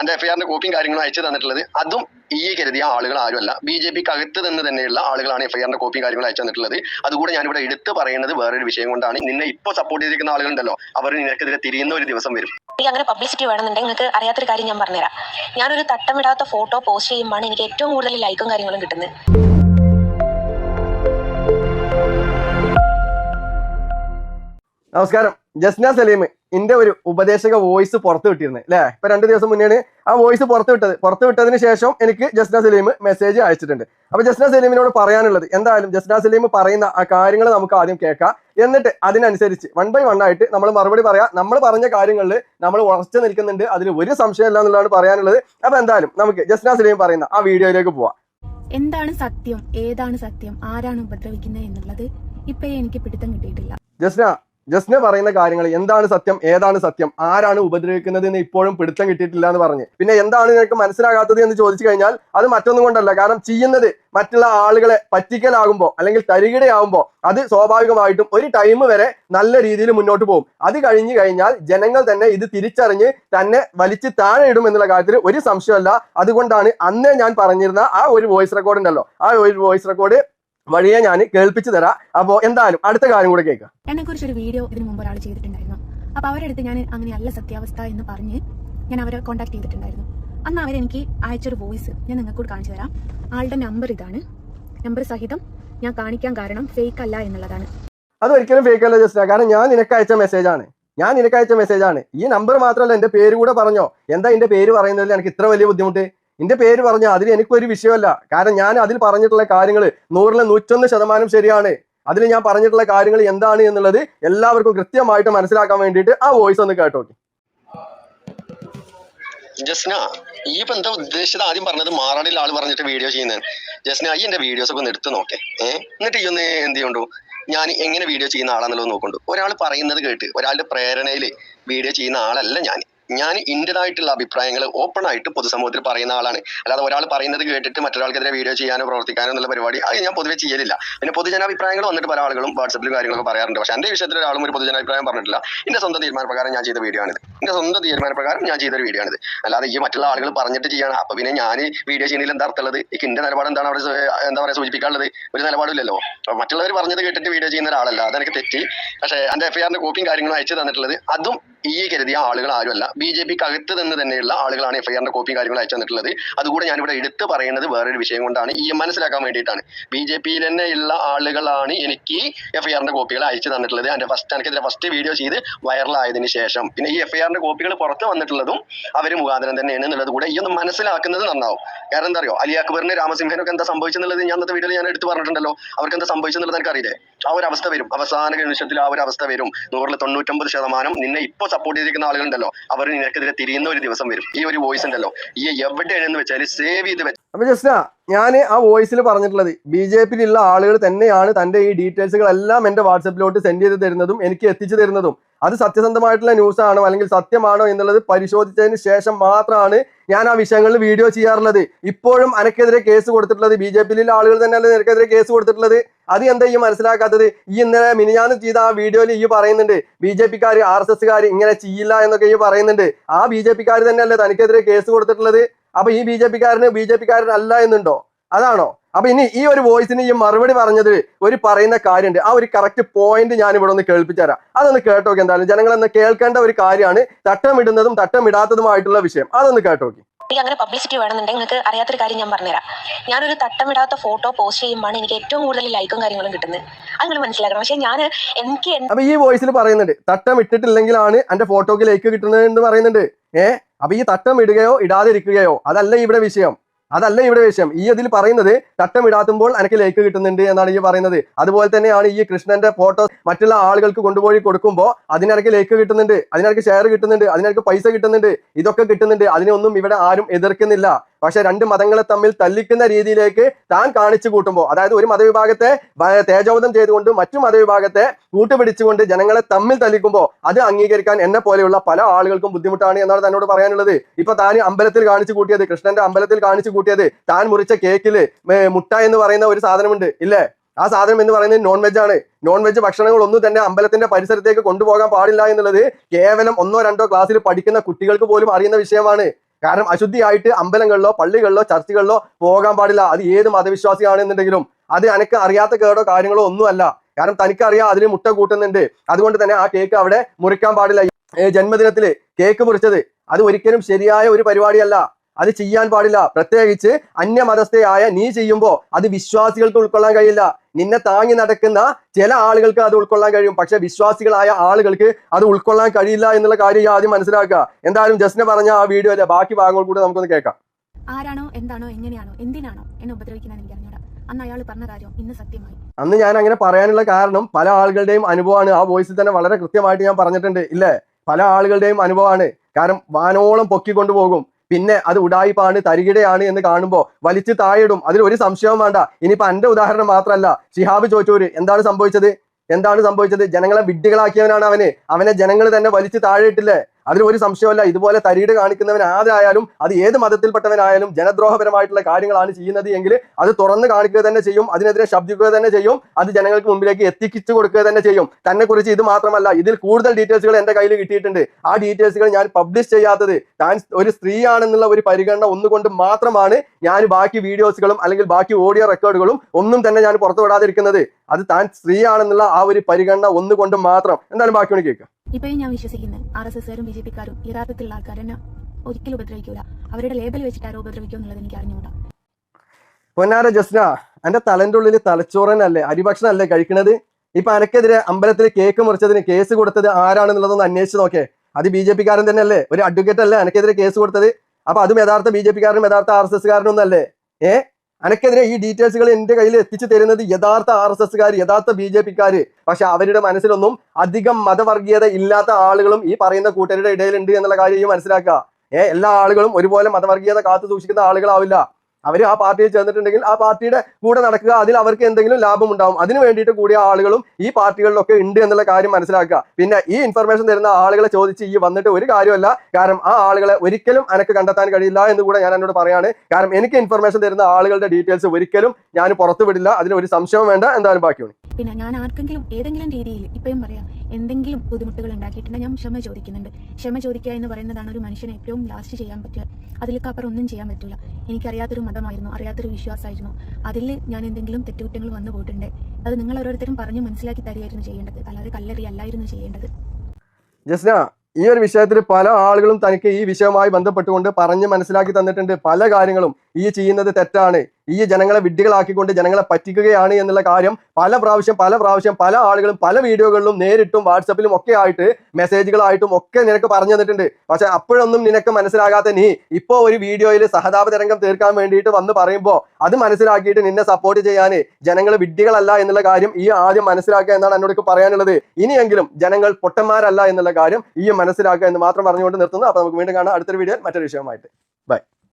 എന്റെ എഫ്ഐആറിന്റെ കോപ്പിയും കാര്യങ്ങളും അയച്ചു തന്നിട്ടുള്ളത്. അതും ഈ കരുതിയ ആളുകൾ ആരുമല്ല. ബി ജെ പിക്ക് അകത്ത് നിന്ന് തന്നെയുള്ള ആളുകളാണ് എഫ്ഐആറിന്റെ കോപ്പിയും കാര്യങ്ങളും അയച്ചു തന്നിട്ടുള്ളത്. അതുകൂടെ ഞാനിവിടെ എടുത്ത് പറയുന്നത് വേറൊരു വിഷയം കൊണ്ടാണ്. നിന്നെ ഇപ്പോൾ സപ്പോർട്ട് ചെയ്തിരിക്കുന്ന ആളുകളുണ്ടല്ലോ. അവർ നിനക്കെതിരെ തിരിയുന്ന ഒരു ദിവസം വരും. എനിക്ക് അങ്ങനെ പബ്ലിസിറ്റി വേണമെന്നുണ്ടെങ്കിൽ നിങ്ങൾക്ക് അറിയാത്തൊരു കാര്യം ഞാൻ പറഞ്ഞുതരാം. ഞാനൊരു തട്ടമിടാത്ത ഫോട്ടോ പോസ്റ്റ് ചെയ്യുമ്പോൾ എനിക്ക് ഏറ്റവും കൂടുതൽ ലൈക്കും കാര്യങ്ങളും കിട്ടുന്നത്. നമസ്കാരം. ജസ്ന സലീം ഇന്റെ ഒരു ഉപദേശക വോയിസ് പുറത്തു വിട്ടിരുന്നത് അല്ലെ ഇപ്പൊ രണ്ട് ദിവസം മുന്നേ ആ വോയിസ് പുറത്തു വിട്ടത്. പുറത്തു വിട്ടതിന് ശേഷം എനിക്ക് ജസ്ന സലീം മെസ്സേജ് അയച്ചിട്ടുണ്ട്. അപ്പൊ ജസ്ന സലീമിനോട് പറയാനുള്ളത് എന്തായാലും ജസ്ന സലീം പറയുന്ന ആ കാര്യങ്ങൾ നമുക്ക് ആദ്യം കേൾക്കാം. എന്നിട്ട് അതിനനുസരിച്ച് വൺ ബൈ വൺ ആയിട്ട് നമ്മൾ മറുപടി പറയാം. നമ്മൾ പറഞ്ഞ കാര്യങ്ങളിൽ നമ്മൾ ഉറച്ചു നിൽക്കുന്നുണ്ട്. അതിൽ ഒരു സംശയമില്ല എന്നുള്ളതാണ് പറയാനുള്ളത്. അപ്പൊ എന്തായാലും നമുക്ക് ജസ്ന സലീം പറയുന്ന ആ വീഡിയോയിലേക്ക് പോവാം. എന്താണ് സത്യം? ഏതാണ് സത്യം? ആരാണ് ഉപദ്രവിക്കുന്നത് എന്നുള്ളത് ഇപ്പൊ എനിക്ക് പിടുത്തം കിട്ടിയിട്ടില്ല. ജസ്ന ജസ്ന പറയുന്ന കാര്യങ്ങൾ എന്താണ് സത്യം ഏതാണ് സത്യം ആരാണ് ഉപദ്രവിക്കുന്നത് എന്ന് ഇപ്പോഴും പിടുത്തം കിട്ടിയിട്ടില്ല എന്ന് പറഞ്ഞ്. പിന്നെ എന്താണ് നിനക്ക് മനസ്സിലാകാത്തത് എന്ന് ചോദിച്ചു കഴിഞ്ഞാൽ അത് മറ്റൊന്നും കൊണ്ടല്ല. കാരണം ചെയ്യുന്നത് മറ്റുള്ള ആളുകളെ പറ്റിക്കലാകുമ്പോൾ അല്ലെങ്കിൽ തരികിടയാകുമ്പോൾ അത് സ്വാഭാവികമായിട്ടും ഒരു ടൈം വരെ നല്ല രീതിയിൽ മുന്നോട്ട് പോകും. അത് കഴിഞ്ഞു കഴിഞ്ഞാൽ ജനങ്ങൾ തന്നെ ഇത് തിരിച്ചറിഞ്ഞ് തന്നെ വലിച്ച് താഴെ ഇടും എന്നുള്ള കാര്യത്തിൽ ഒരു സംശയമല്ല. അതുകൊണ്ടാണ് അന്നേ ഞാൻ പറഞ്ഞിരുന്ന ആ ഒരു വോയിസ് റെക്കോർഡ് ഉണ്ടല്ലോ. ആ ഒരു വോയിസ് റെക്കോർഡ് വഴിയെ ഞാൻ കേൾപ്പിച്ചു തരാം. അപ്പോൾ എന്തായാലും അടുത്ത കാര്യം കൂടെ കേൾക്കാം. എന്നെ കുറിച്ചൊരു വീഡിയോ ഇതിനു മുമ്പ് ഒരാൾ ചെയ്തിട്ടുണ്ടായിരുന്നു. അപ്പൊ അവരുടെ അടുത്ത് ഞാൻ അങ്ങനെയല്ല സത്യാവസ്ഥ എന്ന് പറഞ്ഞ് ഞാൻ അവരെ കോൺടാക്ട് ചെയ്തിട്ടുണ്ടായിരുന്നു. അന്ന് അവരെനിക്ക് അയച്ചൊരു വോയിസ് ഞാൻ നിങ്ങൾക്ക് കൂടി കാണിച്ചു തരാം. ആളുടെ നമ്പർ ഇതാണ്. നമ്പർ സഹിതം ഞാൻ കാണിക്കാൻ കാരണം ഫേക്ക് അല്ല എന്നുള്ളതാണ്. അത് ഒരിക്കലും ഫേക്ക് അല്ല ജസ്റ്റ് കാരണം ഞാൻ നിനക്ക് അയച്ച മെസ്സേജ് ആണ്. ഞാൻ നിനക്ക് അയച്ച മെസ്സേജ് ആണ്. ഈ നമ്പർ മാത്രമല്ല എന്റെ പേര് കൂടെ പറഞ്ഞോ? എന്താ എന്റെ പേര് പറയുന്നതിൽ എനിക്ക് ഇത്ര വലിയ ബുദ്ധിമുട്ട്? എന്റെ പേര് പറഞ്ഞ അതിൽ എനിക്കൊരു വിഷയമല്ല. കാരണം ഞാൻ അതിൽ പറഞ്ഞിട്ടുള്ള കാര്യങ്ങൾ നൂറിലെ നൂറ്റൊന്ന് ശതമാനം ശരിയാണ്. അതിൽ ഞാൻ പറഞ്ഞിട്ടുള്ള കാര്യങ്ങൾ എന്താണ് എന്നുള്ളത് എല്ലാവർക്കും കൃത്യമായിട്ട് മനസ്സിലാക്കാൻ വേണ്ടിയിട്ട് ആ വോയിസ് ഒന്ന് കേട്ടോ ജസ്ന ഈ ഇപ്പൊ ഉദ്ദേശിച്ചത്? ആദ്യം പറഞ്ഞത് മാറാടിയിൽ ആൾ പറഞ്ഞിട്ട് വീഡിയോ ചെയ്യുന്നത് ജസ്ന ഈ എന്റെ വീഡിയോസ് ഒക്കെ ഒന്ന് എടുത്ത് നോക്കേ. ഏഹ് എന്നിട്ട് ഈ ഒന്ന് എന്ത് ചെയ്യണ്ടു? ഞാൻ എങ്ങനെ വീഡിയോ ചെയ്യുന്ന ആളാണെന്നുള്ളത് നോക്കണ്ടു. ഒരാൾ പറയുന്നത് കേട്ട് ഒരാളുടെ പ്രേരണയിൽ വീഡിയോ ചെയ്യുന്ന ആളല്ല ഞാൻ. ഞാൻ ഇന്റേതായിട്ടുള്ള അഭിപ്രായങ്ങൾ ഓപ്പൺ ആയിട്ട് പൊതുസമൂഹത്തിൽ പറയുന്ന ആളാണ്. അല്ലാതെ ഒരാൾ പറയുന്നത് കേട്ടിട്ട് മറ്റൊരാൾക്കെതിരെ വീഡിയോ ചെയ്യാനോ പ്രവർത്തിക്കാനോ എന്നുള്ള പരിപാടി അത് ഞാൻ പൊതുവെ ചെയ്യലില്ല. പിന്നെ പൊതുജനാഭിപ്രായങ്ങൾ വന്നിട്ട് പല ആളുകളും വാട്സപ്പിലും കാര്യങ്ങളൊക്കെ പറയാറുണ്ട്. പക്ഷേ എന്റെ വിഷയത്തിൽ ഒരാളും ഒരു പൊതുജനാഭിപ്രായം പറഞ്ഞിട്ടില്ല. എന്റെ സ്വന്തം തീരുമാനപ്രകാരം ഞാൻ ചെയ്ത വീഡിയോ ആണിത്. എന്റെ സ്വന്തം തീരുമാനപ്രകാരം ഞാൻ ചെയ്തൊരു വീഡിയോ ആണിത്. അല്ലാതെ ഈ മറ്റുള്ള ആളുകൾ പറഞ്ഞിട്ട് ചെയ്യണം. അപ്പോൾ പിന്നെ ഞാൻ വീഡിയോ ചെയ്യുന്നതിൽ എന്താ അർത്ഥമുള്ളത് എനിക്ക് എന്റെ നിലപാട് എന്താണ് അവിടെ എന്താ പറയുക സൂചിപ്പിക്കാനുള്ളത്? ഒരു നിലപാടില്ലല്ലോ. അപ്പൊ മറ്റുള്ളവർ പറഞ്ഞത് കേട്ടിട്ട് വീഡിയോ ചെയ്യുന്ന ഒരാളല്ല. അതെനിക്ക് തെറ്റി. പക്ഷേ എന്റെ ആറിന്റെ കോപ്പിയും കാര്യങ്ങളും അയച്ചു തന്നിട്ടുള്ളത് അതും ഈ കരുതിയ ആളുകൾ ആരുമല്ല. ബി ജെ പിക്ക് അകത്ത് നിന്ന് തന്നെയുള്ള ആളുകളാണ് എഫ്ഐആറിന്റെ കോപ്പിയും കാര്യങ്ങളും അയച്ചു തന്നിട്ടുള്ളത്. അതുകൂടെ ഞാനിവിടെ എടുത്തു പറയുന്നത് വേറൊരു വിഷയം കൊണ്ടാണ്. ഈ മനസ്സിലാക്കാൻ വേണ്ടിയിട്ടാണ്. ബി ജെ പിയിൽ തന്നെയുള്ള ആളുകളാണ് എനിക്ക് എഫ്ഐആറിന്റെ കോപ്പികൾ അയച്ചു തന്നിട്ടുള്ളത്. എന്റെ ഫസ്റ്റ് എനിക്കെതിരെ ഫസ്റ്റ് വീഡിയോ ചെയ്ത് വൈറലായതിനു ശേഷം. പിന്നെ ഈ എഫ്ഐആറിന്റെ കോപ്പികൾ പുറത്ത് വന്നിട്ടുള്ളതും അവർ മുഖാന്തരം തന്നെയാണ് എന്നുള്ളത് കൂടെ ഈ ഒന്ന് മനസ്സിലാക്കുന്നത് നന്നാവും. കാരണം എന്താ അറിയോ? അലി അക്ബറിന് രാമസിംഹനൊക്കെ എന്താ സംഭവിച്ചെന്നുള്ളത് ഞാൻ അന്നത്തെ വീഡിയോയിൽ ഞാൻ എടുത്തു പറഞ്ഞിട്ടുണ്ടല്ലോ. അവർക്ക് എന്താ സംഭവിച്ചെന്നുള്ളത് എനിക്കറിയില്ലേ? ആ ഒരു അവസ്ഥ വരും. അവസാന നിമിഷത്തിൽ ആ ഒരു അവസ്ഥ വരും. നൂറിൽ തൊണ്ണൂറ്റൊമ്പത് ശതമാനം നിന്നെ ഇപ്പൊ സപ്പോർട്ട് ചെയ്തിരിക്കുന്ന ആളുകളുണ്ടല്ലോ. അവർ നിനക്കെതിരെ തിരിയുന്ന ഒരു ദിവസം വരും. ഈ ഒരു വോയിസ് ഉണ്ടല്ലോ. ഈ എവിടെയാണെന്ന് വെച്ചാൽ സേവ് ചെയ്ത് വെച്ച അപ്പൊ ജസ്റ്റ് ഞാൻ ആ വോയിസിൽ പറഞ്ഞിട്ടുള്ളത് ബി ജെ പിയിലുള്ള ആളുകൾ തന്നെയാണ് തന്റെ ഈ ഡീറ്റെയിൽസുകളെല്ലാം എന്റെ വാട്സപ്പിലോട്ട് സെൻഡ് ചെയ്ത് തരുന്നതും എനിക്ക് എത്തിച്ചു തരുന്നതും. അത് സത്യസന്ധമായിട്ടുള്ള ന്യൂസ് ആണോ അല്ലെങ്കിൽ സത്യമാണോ എന്നുള്ളത് പരിശോധിച്ചതിന് ശേഷം മാത്രമാണ് ഞാൻ ആ വിഷയങ്ങളിൽ വീഡിയോ ചെയ്യാറുള്ളത്. ഇപ്പോഴും അനക്കെതിരെ കേസ് കൊടുത്തിട്ടുള്ളത് ബി ജെ പിയിലെ ആളുകൾ തന്നെയല്ലേ നിനക്കെതിരെ കേസ് കൊടുത്തിട്ടുള്ളത്? അത് എന്താ ഈ മനസ്സിലാക്കാത്തത്? ഈ ഇന്നലെ മിനിഞ്ഞാന്ന് ചെയ്ത ആ വീഡിയോയിൽ ഈ പറയുന്നുണ്ട് ബി ജെ പിക്കാർ ആർ എസ് എസ്കാർ ഇങ്ങനെ ചെയ്യില്ല എന്നൊക്കെ ഈ പറയുന്നുണ്ട്. ആ ബി ജെ പിക്കാർ തന്നെയല്ലേ തനിക്കെതിരെ കേസ് കൊടുത്തിട്ടുള്ളത്? അപ്പൊ ഈ ബി ജെ പിക്കാരന് ബി ജെ പിക്കാരൻ അല്ല എന്നുണ്ടോ? അതാണോ? അപ്പൊ ഇനി ഈ ഒരു വോയിസിന് ഈ മറുപടി പറഞ്ഞതിൽ ഒരു പറയുന്ന കാര്യമുണ്ട്. ആ ഒരു കറക്റ്റ് പോയിന്റ് ഞാൻ ഇവിടെ ഒന്ന് കേൾപ്പിച്ചു തരാം. അതൊന്ന് കേട്ടോക്കി എന്തായാലും. ജനങ്ങൾ എന്ന് കേൾക്കേണ്ട ഒരു കാര്യമാണ് തട്ടമിടുന്നതും തട്ടമിടാത്തതുമായിട്ടുള്ള വിഷയം. അതൊന്ന് കേട്ടോക്കി എനിക്ക് അങ്ങനെ പബ്ലിസിറ്റി വേണമെന്നുണ്ടെങ്കിൽ നിങ്ങൾക്ക് അറിയാത്തൊരു കാര്യം ഞാൻ പറഞ്ഞുതരാം. ഞാനൊരു തട്ടമിടാത്ത ഫോട്ടോ പോസ്റ്റ് ചെയ്യുമ്പോൾ എനിക്ക് ഏറ്റവും കൂടുതൽ ലൈക്കും കാര്യങ്ങളും കിട്ടുന്നത്. അത് നിങ്ങൾ മനസ്സിലാക്കണം. പക്ഷേ ഞാൻ എനിക്ക് അപ്പൊ ഈ വോയിസിൽ പറയുന്നുണ്ട് തട്ടം ഇട്ടിട്ടില്ലെങ്കിലാണ് എന്റെ ഫോട്ടോക്ക് ലൈക്ക് കിട്ടുന്നത് എന്ന് പറയുന്നുണ്ട്. ഏഹ് അപ്പൊ ഈ തട്ടം ഇടുകയോ ഇടാതിരിക്കുകയോ അതല്ല ഇവിടെ വിഷയം. അതല്ല ഇവിടെ വിഷയം. ഈ ഇതിൽ പറയുന്നത് തട്ടം ഇടാത്തുമ്പോൾ എനിക്ക് ലൈക്ക് കിട്ടുന്നുണ്ട് എന്നാണ് ഈ പറയുന്നത്. അതുപോലെ തന്നെയാണ് ഈ കൃഷ്ണന്റെ ഫോട്ടോ മറ്റുള്ള ആളുകൾക്ക് കൊണ്ടുപോയി കൊടുക്കുമ്പോൾ അതിനിടയ്ക്ക് ലൈക്ക് കിട്ടുന്നുണ്ട് അതിനിടയ്ക്ക് ഷെയർ കിട്ടുന്നുണ്ട് അതിനിടയ്ക്ക് പൈസ കിട്ടുന്നുണ്ട് ഇതൊക്കെ കിട്ടുന്നുണ്ട്. അതിനൊന്നും ഇവിടെ ആരും എതിർക്കുന്നില്ല. പക്ഷെ രണ്ട് മതങ്ങളെ തമ്മിൽ തല്ലിക്കുന്ന രീതിയിലേക്ക് താൻ കാണിച്ചു കൂട്ടുമ്പോൾ അതായത് ഒരു മതവിഭാഗത്തെ തേജോവധം ചെയ്തുകൊണ്ട് മറ്റു മതവിഭാഗത്തെ കൂട്ടുപിടിച്ചുകൊണ്ട് ജനങ്ങളെ തമ്മിൽ തല്ലിക്കുമ്പോൾ അത് അംഗീകരിക്കാൻ എന്നെ പോലെയുള്ള പല ആളുകൾക്കും ബുദ്ധിമുട്ടാണ് എന്നാണ് തന്നോട് പറയാനുള്ളത്. ഇപ്പൊ താൻ അമ്പലത്തിൽ കാണിച്ചു കൂട്ടിയത് കൃഷ്ണന്റെ അമ്പലത്തിൽ കാണിച്ചു കൂട്ടിയത് താൻ മുറിച്ച കേക്കിൽ മുട്ട എന്ന് പറയുന്ന ഒരു സാധനമുണ്ട് ഇല്ലേ? ആ സാധനം എന്ന് പറയുന്നത് നോൺ വെജ് ആണ്. നോൺ വെജ് ഭക്ഷണങ്ങൾ ഒന്നും തന്നെ അമ്പലത്തിന്റെ പരിസരത്തേക്ക് കൊണ്ടുപോകാൻ പാടില്ല എന്നുള്ളത് കേവലം ഒന്നോ രണ്ടോ ക്ലാസ്സിൽ പഠിക്കുന്ന കുട്ടികൾക്ക് പോലും അറിയുന്ന വിഷയമാണ്. കാരണം അശുദ്ധിയായിട്ട് അമ്പലങ്ങളിലോ പള്ളികളിലോ ചർച്ചകളിലോ പോകാൻ പാടില്ല. അത് ഏത് മതവിശ്വാസിയാണെന്നുണ്ടെങ്കിലും അത് അനക്ക് അറിയാത്ത കേടോ കാര്യങ്ങളോ ഒന്നുമല്ല. കാരണം തനിക്കറിയാം അതിന് മുട്ട കൂട്ടുന്നുണ്ട്. അതുകൊണ്ട് തന്നെ ആ കേക്ക് അവിടെ മുറിക്കാൻ പാടില്ല. ജന്മദിനത്തിൽ കേക്ക് മുറിച്ചത് അത് ഒരിക്കലും ശരിയായ ഒരു പരിപാടിയല്ല. അത് ചെയ്യാൻ പാടില്ല. പ്രത്യേകിച്ച് അന്യമതസ്ഥയായ നീ ചെയ്യുമ്പോൾ അത് വിശ്വാസികൾക്ക് ഉൾക്കൊള്ളാൻ കഴിയില്ല. നിന്നെ താങ്ങി നടക്കുന്ന ചില ആളുകൾക്ക് അത് ഉൾക്കൊള്ളാൻ കഴിയും. പക്ഷെ വിശ്വാസികളായ ആളുകൾക്ക് അത് ഉൾക്കൊള്ളാൻ കഴിയില്ല എന്നുള്ള കാര്യം ആദ്യം മനസ്സിലാക്കുക. എന്തായാലും ജസ്റ്റിനെ പറഞ്ഞ ആ വീഡിയോ അല്ലെ ബാക്കി ഭാഗങ്ങൾ കൂടെ നമുക്കൊന്ന് കേൾക്കാം. ആരാണോ എന്താണോ എങ്ങനെയാണോ എന്തിനാണോ എന്നെ ഉപദ്രവിക്കുന്നത് എനിക്ക് അറിഞ്ഞൂടാ. അന്ന് അയാൾ പറഞ്ഞ കാര്യം ഇന്ന് സത്യമായി. അന്ന് ഞാൻ അങ്ങനെ പറയാനുള്ള കാരണം പല ആളുകളുടെയും അനുഭവമാണ്. ആ വോയിസിൽ തന്നെ വളരെ കൃത്യമായിട്ട് ഞാൻ പറഞ്ഞിട്ടുണ്ട്. ഇല്ലേ? പല ആളുകളുടെയും അനുഭവമാണ്. കാരണം വാനോളം പൊക്കിക്കൊണ്ടു പോകും. പിന്നെ അത് ഉടായിപ്പാണ് തരികിടയാണ് എന്ന് കാണുമ്പോൾ വലിച്ചു താഴെടും അതിൽ ഒരു സംശയവും വേണ്ട. ഇനിയിപ്പോ എന്റെ ഉദാഹരണം മാത്രമല്ല. ഷിഹാബ് ചോറ്റൂര് എന്താണ് സംഭവിച്ചത്? എന്താണ് സംഭവിച്ചത്? ജനങ്ങളെ വിഡ്ഢികളാക്കിയവനാണ് അവന്. അവനെ ജനങ്ങൾ തന്നെ വലിച്ചു താഴെയിട്ടില്ലേ? അതിൽ ഒരു സംശയമല്ല. ഇതുപോലെ തരീട് കാണിക്കുന്നവൻ ആരായാലും അത് ഏത് മതത്തിൽപ്പെട്ടവനായാലും ജനദ്രോഹപരമായിട്ടുള്ള കാര്യങ്ങളാണ് ചെയ്യുന്നത് എങ്കിൽ അത് തുറന്ന് കാണിക്കുക തന്നെ ചെയ്യും അതിനെതിരെ ശബ്ദിക്കുക തന്നെ ചെയ്യും അത് ജനങ്ങൾക്ക് മുമ്പിലേക്ക് എത്തിച്ചു കൊടുക്കുക തന്നെ ചെയ്യും. തന്നെ കുറിച്ച് ഇത് മാത്രമല്ല ഇതിൽ കൂടുതൽ ഡീറ്റെയിൽസുകൾ എന്റെ കയ്യിൽ കിട്ടിയിട്ടുണ്ട്. ആ ഡീറ്റെയിൽസുകൾ ഞാൻ പബ്ലിഷ് ചെയ്യാത്തത് താൻ ഒരു സ്ത്രീയാണെന്നുള്ള ഒരു പരിഗണന ഒന്നുകൊണ്ട് മാത്രമാണ് ഞാൻ ബാക്കി വീഡിയോസുകളും അല്ലെങ്കിൽ ബാക്കി ഓഡിയോ റെക്കോർഡുകളും ഒന്നും തന്നെ ഞാൻ പുറത്തുവിടാതിരിക്കുന്നത്. അത് താൻ സ്ത്രീയാണെന്നുള്ള ആ ഒരു പരിഗണന ഒന്നുകൊണ്ട് മാത്രം. എന്തായാലും ബാക്കി ഒന്ന് കേൾക്കാം. ഇപ്പോഴും ഞാൻ വിശ്വസിക്കുന്നത് ആർ എസ് എസ്കാരും ബി ജെ പിക്കാരും യഥാർത്ഥത്തിലുള്ള ആൾക്കാരെന്നെ ഒരിക്കലും ഉപദ്രവിക്കൂല. അവരുടെ ലേബൽ വെച്ചിട്ട് ആരോ ഉപദ്രവിക്കും എന്നുള്ളത് എനിക്ക് അറിഞ്ഞുകൂടാ. പൊന്നാര ജസ്ന എന്റെ തലന്റെ ഉള്ളിൽ തലച്ചോറനല്ലേ അരിഭക്ഷണല്ലേ കഴിക്കുന്നത് ഇപ്പൊ അനക്കെതിരെ അമ്പലത്തിൽ കേക്ക് മുറിച്ചതിന് കേസ് കൊടുത്തത് ആരാണെന്നുള്ളതൊന്ന് അന്വേഷിച്ച് നോക്കേ. അത് ബി ജെ പിക്കാരൻ തന്നെയല്ലേ? ഒരു അഡ്വക്കേറ്റ് അല്ലേ? അനക്കെതിരെ കേസ് കൊടുത്തത്? അപ്പൊ അതും യഥാർത്ഥ ബി ജെ പിക്കാരനും യഥാർത്ഥ ആർ എസ് എസ്കാരനൊന്നും അല്ലേ ഏ? അനക്കെതിരെ ഈ ഡീറ്റെയിൽസുകൾ എന്റെ കയ്യിൽ എത്തിച്ചു തരുന്നത് യഥാർത്ഥ ആർ എസ് എസ്കാർ യഥാർത്ഥ ബി ജെ പിക്കാര്. പക്ഷെ അവരുടെ മനസ്സിലൊന്നും അധികം മതവർഗീയത ഇല്ലാത്ത ആളുകളും ഈ പറയുന്ന കൂട്ടരുടെ ഇടയിലുണ്ട് എന്നുള്ള കാര്യം മനസ്സിലാക്കുക. ഏഹ് എല്ലാ ആളുകളും ഒരുപോലെ മതവർഗീയത കാത്തു സൂക്ഷിക്കുന്ന ആളുകളാവില്ല. അവർ ആ പാർട്ടിയിൽ ചേർന്നിട്ടുണ്ടെങ്കിൽ ആ പാർട്ടിയുടെ കൂടെ നടക്കുക അതിൽ അവർക്ക് എന്തെങ്കിലും ലാഭം ഉണ്ടാവും. അതിന് വേണ്ടിയിട്ട് കൂടിയ ആളുകളും ഈ പാർട്ടികളിലൊക്കെ ഉണ്ട് എന്നുള്ള കാര്യം മനസ്സിലാക്കുക. പിന്നെ ഈ ഇൻഫർമേഷൻ തരുന്ന ആളുകളെ ചോദിച്ച് ഈ വന്നിട്ട് ഒരു കാര്യമല്ല. കാരണം ആ ആളുകളെ ഒരിക്കലും എനക്ക് കണ്ടെത്താൻ കഴിയില്ല എന്ന് കൂടെ ഞാൻ എന്നോട് പറയാണ്. കാരണം എനിക്ക് ഇൻഫർമേഷൻ തരുന്ന ആളുകളുടെ ഡീറ്റെയിൽസ് ഒരിക്കലും ഞാൻ പുറത്തു അതിന് ഒരു സംശയം വേണ്ട. എന്തായാലും ബാക്കിയുണ്ട് പിന്നെ ഞാൻ ആർക്കെങ്കിലും ഏതെങ്കിലും രീതിയിൽ ഇപ്പോഴും പറയാം എന്തെങ്കിലും ബുദ്ധിമുട്ടുകൾ ഉണ്ടാക്കിയിട്ടുണ്ടെങ്കിൽ ഞാൻ ക്ഷമ ചോദിക്കുന്നുണ്ട്. ക്ഷമ ചോദിക്കുക എന്ന് പറയുന്നതാണ് ഒരു മനുഷ്യനെ ഏറ്റവും ലാസ്റ്റ് ചെയ്യാൻ പറ്റുക. അതിലേക്കപ്പുറം ഒന്നും ചെയ്യാൻ പറ്റില്ല. എനിക്കറിയാത്തൊരു മതമായിരുന്നു അറിയാത്തൊരു വിശ്വാസമായിരുന്നു. അതിൽ ഞാൻ എന്തെങ്കിലും തെറ്റുകുറ്റങ്ങൾ വന്നു പോയിട്ടുണ്ട്. അത് നിങ്ങൾ ഓരോരുത്തരും പറഞ്ഞ് മനസ്സിലാക്കി തരികയായിരുന്നു ചെയ്യേണ്ടത്. അല്ലാതെ കല്ലെറി അല്ലായിരുന്നു ചെയ്യേണ്ടത്. ഈ ഒരു വിഷയത്തിൽ പല ആളുകളും തനിക്ക് ഈ വിഷയവുമായി ബന്ധപ്പെട്ടുകൊണ്ട് പറഞ്ഞ് മനസ്സിലാക്കി തന്നിട്ടുണ്ട്. പല കാര്യങ്ങളും ഈ ചെയ്യുന്നത് തെറ്റാണ്. ഈ ജനങ്ങളെ വിഡ്ഢികളാക്കിക്കൊണ്ട് ജനങ്ങളെ പറ്റിക്കുകയാണ് എന്നുള്ള കാര്യം പല പ്രാവശ്യം പല പ്രാവശ്യം പല ആളുകളും പല വീഡിയോകളിലും നേരിട്ടും വാട്സപ്പിലും ഒക്കെ ആയിട്ട് മെസ്സേജുകളായിട്ടും ഒക്കെ നിനക്ക് പറഞ്ഞു തന്നിട്ടുണ്ട്. പക്ഷെ അപ്പോഴൊന്നും നിനക്ക് മനസ്സിലാകാത്ത നീ ഇപ്പോ ഒരു വീഡിയോയിൽ സഹതാപ തരംഗം തീർക്കാൻ വേണ്ടിയിട്ട് വന്ന് പറയുമ്പോൾ അത് മനസ്സിലാക്കിയിട്ട് നിന്നെ സപ്പോർട്ട് ചെയ്യാൻ ജനങ്ങൾ വിഡ്ഢികളല്ല എന്നുള്ള കാര്യം ഈ ആദ്യം മനസ്സിലാക്കുക എന്നാണ് എന്നോട് പറയാനുള്ളത്. ഇനിയെങ്കിലും ജനങ്ങൾ പൊട്ടന്മാരല്ല എന്നുള്ള കാര്യം ഈ മനസ്സിലാക്കുക എന്ന് മാത്രം പറഞ്ഞുകൊണ്ട് നിർത്തുന്നു. അപ്പോൾ നമുക്ക് വീണ്ടും കാണാം. അടുത്തൊരു വീഡിയോ മറ്റൊരു വിഷയമായിട്ട് ബൈ.